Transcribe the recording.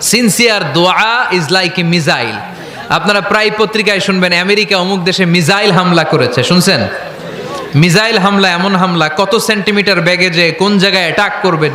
Sincere দোয়া is like a missile আপনারা প্রায় পত্রিকায় শুনবেন, আমেরিকা অমুক দেশে মিজাইল হামলা করেছে, শুনছেন? মিজাইল হামলা, এমন হামলা, কত সেন্টিমিটার ব্যাগে যে কোন জায়গায় অ্যাটাক করবে।